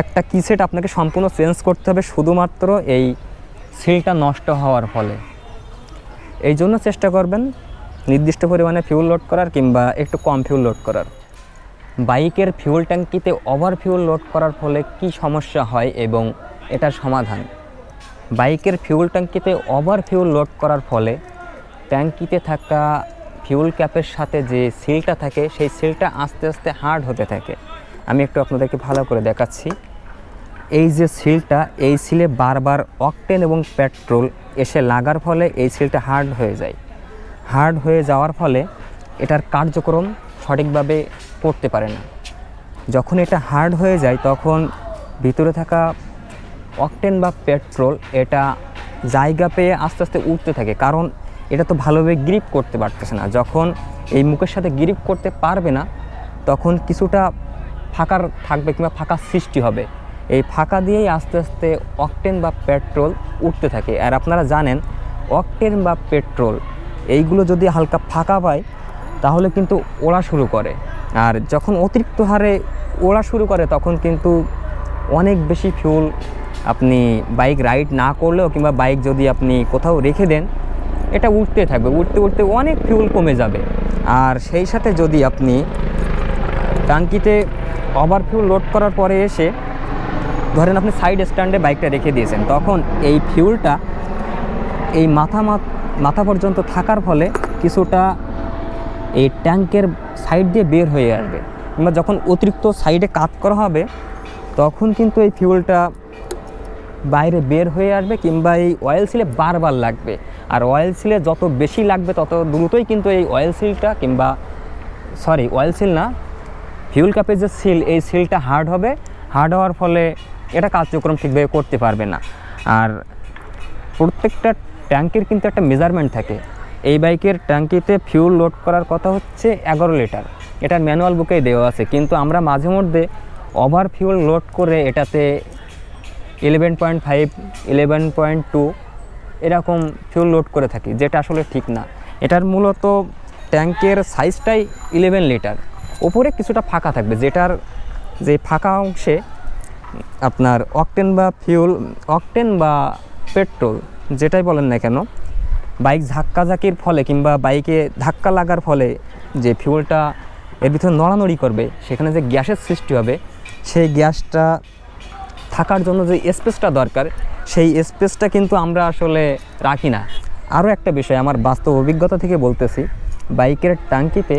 একটা কিসেট আপনাকে সম্পূর্ণ চেঞ্জ করতে হবে শুধুমাত্র এই সিলটা নষ্ট হওয়ার ফলে। এই জন্য চেষ্টা করবেন নির্দিষ্ট পরিমাণে ফিউল লোড করার কিংবা একটু কম ফিউল লোড করার। বাইকের ফিউল ট্যাঙ্কিতে ওভার ফিউল লোড করার ফলে কি সমস্যা হয় এবং এটার সমাধান? বাইকের ফিউল ট্যাঙ্কিতে ওভার ফিউল লোড করার ফলে ট্যাঙ্কিতে থাকা ফিউল ক্যাপের সাথে যে সিলটা থাকে, সেই সিলটা আস্তে আস্তে হার্ড হতে থাকে। আমি একটু আপনাদেরকে ভালো করে দেখাচ্ছি। এই যে সিলটা, এই সিলে বারবার অকটেন এবং পেট্রোল এসে লাগার ফলে এই সিলটা হার্ড হয়ে যায়। হার্ড হয়ে যাওয়ার ফলে এটার কার্যক্রম সঠিকভাবে করতে পারে না। যখন এটা হার্ড হয়ে যায়, তখন ভিতরে থাকা অকটেন বা পেট্রোল এটা জায়গা পেয়ে আস্তে আস্তে উঠতে থাকে। কারণ এটা তো ভালোভাবে গ্রিপ করতে পারতেছে না। যখন এই মুখের সাথে গ্রিপ করতে পারবে না, তখন কিছুটা ফাঁকার থাকবে কিংবা ফাঁকা সৃষ্টি হবে। এই ফাঁকা দিয়েই আস্তে আস্তে অকটেন বা পেট্রোল উঠতে থাকে। আর আপনারা জানেন অকটেন বা পেট্রোল এইগুলো যদি হালকা ফাঁকা পায়, তাহলে কিন্তু ওড়া শুরু করে। আর যখন অতিরিক্ত হারে ওড়া শুরু করে, তখন কিন্তু অনেক বেশি ফিউল আপনি বাইক রাইড না করলেও কিংবা বাইক যদি আপনি কোথাও রেখে দেন, এটা উঠতে থাকবে। উঠতে উঠতে অনেক ফিউল কমে যাবে। আর সেই সাথে যদি আপনি টাঙ্কিতে ওভার ফিউল লোড করার পরে এসে ধরেন আপনি সাইড স্ট্যান্ডে বাইকটা রেখে দিয়েছেন, তখন এই ফিউলটা এই মাথা মাথা পর্যন্ত থাকার ফলে কিছুটা এই ট্যাঙ্কের সাইড দিয়ে বের হয়ে আসবে। কিংবা যখন অতিরিক্ত সাইডে কাট করা হবে, তখন কিন্তু এই ফিউলটা বাইরে বের হয়ে আসবে কিংবা এই অয়েল সিলে বারবার লাগবে। আর অয়েল সিলে যত বেশি লাগবে তত দ্রুতই কিন্তু এই অয়েল সিলটা কিংবা সরি অয়েল সিল না ফিউল কাপের যে সিল এই সিলটা হার্ড হবে। হার্ড হওয়ার ফলে এটা কার্যক্রম ঠিকভাবে করতে পারবে না। আর প্রত্যেকটা ট্যাঙ্কের কিন্তু একটা মেজারমেন্ট থাকে। এই বাইকের ট্যাঙ্কিতে ফিউল লোড করার কথা হচ্ছে এগারো লিটার। এটার ম্যানুয়াল বুকেই দেওয়া আছে। কিন্তু আমরা মাঝে মধ্যে ওভার ফিউল লোড করে এটাতে eleven point five eleven point two এরকম ফিউল লোড করে থাকি, যেটা আসলে ঠিক না। এটার মূলত ট্যাঙ্কের সাইজটাই ইলেভেন লিটার। ওপরে কিছুটা ফাঁকা থাকবে, যেটার যে ফাঁকা অংশে আপনার অকটেন বা ফিউল, অকটেন বা পেট্রোল, যেটাই বলেন না কেন, বাইক ধাক্কাধাকির ফলে কিংবা বাইকে ধাক্কা লাগার ফলে যে ফিউলটা এর ভিতরে নড়ানড়ি করবে, সেখানে যে গ্যাসের সৃষ্টি হবে, সেই গ্যাসটা থাকার জন্য যে স্পেসটা দরকার, সেই স্পেসটা কিন্তু আমরা আসলে রাখি না। আরও একটা বিষয়, আমার বাস্তব অভিজ্ঞতা থেকে বলতেছি, বাইকের ট্যাঙ্কিতে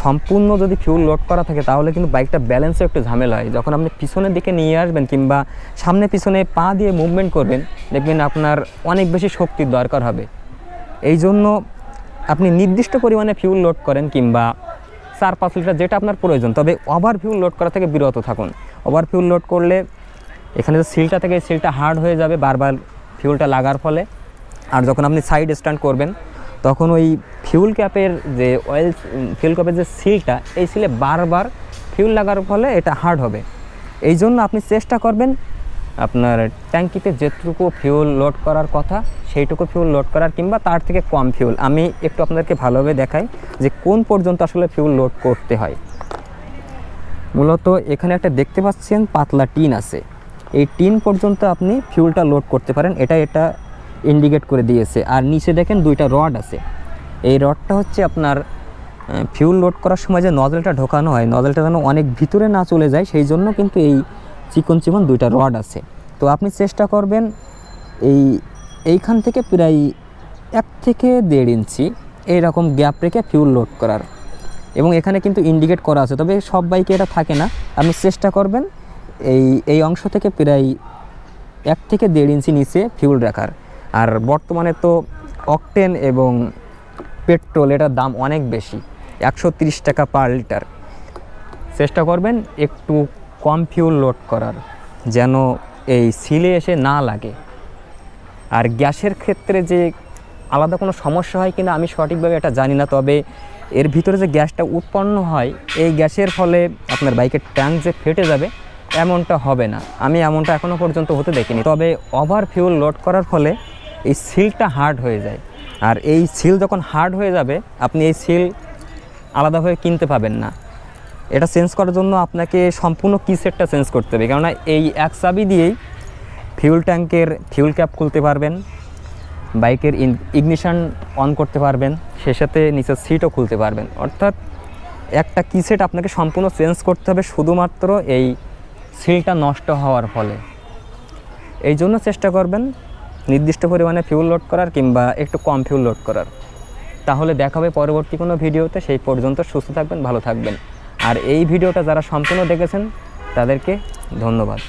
সম্পূর্ণ যদি ফিউল লোড করা থাকে, তাহলে কিন্তু বাইকটা ব্যালেন্সে একটু ঝামেলা হয়। যখন আপনি পিছনের দিকে নিয়ে আসবেন কিংবা সামনে পিছনে পা দিয়ে মুভমেন্ট করবেন, দেখবেন আপনার অনেক বেশি শক্তির দরকার হবে। এই জন্য আপনি নির্দিষ্ট পরিমাণে ফিউল লোড করেন কিংবা চার পাঁচ লিটার যেটা আপনার প্রয়োজন, তবে ওভার ফিউল লোড করা থেকে বিরত থাকুন। ওভার ফিউল লোড করলে এখানে যে সিলটা থেকে সিলটা হার্ড হয়ে যাবে, বারবার ফিউলটা লাগার ফলে। আর যখন আপনি সাইড স্ট্যান্ড করবেন তখন ওই ফিউল ক্যাপের যে অয়েল ফিউল ক্যাপের যে সিলটা এই সিলে বারবার ফিউল লাগার ফলে এটা হার্ড হবে। এই জন্য আপনি চেষ্টা করবেন আপনার ট্যাঙ্কিতে যেটুকু ফিউল লোড করার কথা, সেইটুকু ফিউল লোড করার কিংবা তার থেকে কম ফিউল আমি একটু আপনাদেরকে ভালোভাবে দেখাই যে কোন পর্যন্ত আসলে ফিউল লোড করতে হয়। মূলত এখানে একটা দেখতে পাচ্ছেন, পাতলা টিন আছে। এই টিন পর্যন্ত আপনি ফিউলটা লোড করতে পারেন। এটা এটা ইন্ডিকেট করে দিয়েছে। আর নিচে দেখেন দুইটা রড আছে। এই রডটা হচ্ছে আপনার ফিউল লোড করার সময় যে নজলটা ঢোকানো হয় নজলটা যেন অনেক ভিতরে না চলে যায়, সেই জন্য কিন্তু এই চিকন চিকন দুইটা রড আছে। তো আপনি চেষ্টা করবেন এই, এইখান থেকে প্রায় এক থেকে দেড় ইঞ্চি এইরকম গ্যাপ রেখে ফিউল লোড করার। এবং এখানে কিন্তু ইন্ডিকেট করা আছে, তবে সব বাইকে এটা থাকে না। আপনি চেষ্টা করবেন এই এই অংশ থেকে প্রায় এক থেকে দেড় ইঞ্চি নিচে ফিউল রাখার। আর বর্তমানে তো অকটেন এবং পেট্রোল এটার দাম অনেক বেশি, একশো টাকা পার লিটার। চেষ্টা করবেন একটু কম ফিউল লোড করার, যেন এই সিলে এসে না লাগে। আর গ্যাসের ক্ষেত্রে যে আলাদা কোনো সমস্যা হয় কিনা আমি সঠিকভাবে এটা জানি না, তবে এর ভিতরে যে গ্যাসটা উৎপন্ন হয়, এই গ্যাসের ফলে আপনার বাইকের ট্যাঙ্ক যে ফেটে যাবে, এমনটা হবে না। আমি এমনটা এখনও পর্যন্ত হতে দেখিনি। তবে ওভার ফিউল লোড করার ফলে এই সিলটা হার্ড হয়ে যায়। আর এই সিল যখন হার্ড হয়ে যাবে, আপনি এই সিল আলাদাভাবে কিনতে পাবেন না। এটা চেঞ্জ করার জন্য আপনাকে সম্পূর্ণ কি সেটটা চেঞ্জ করতে হবে। কেননা এই এক চাবি দিয়েই ফিউল ট্যাঙ্কের ফিউল ক্যাপ খুলতে পারবেন বাইকের ইগনিশন অন করতে পারবেন সে সাথে নিচের সিটও খুলতে পারবেন। অর্থাৎ একটা কি সেট আপনাকে সম্পূর্ণ চেঞ্জ করতে হবে শুধুমাত্র এই সিলটা নষ্ট হওয়ার ফলে। এই জন্য চেষ্টা করবেন নির্দিষ্ট পরিমাণে ফিউল লোড করার কিংবা একটু কম ফিউল লোড করার। তাহলে দেখা হবে পরবর্তী কোনো ভিডিওতে। সেই পর্যন্ত সুস্থ থাকবেন, ভালো থাকবেন। আর এই ভিডিওটা যারা সম্পূর্ণ দেখেছেন, তাদেরকে ধন্যবাদ।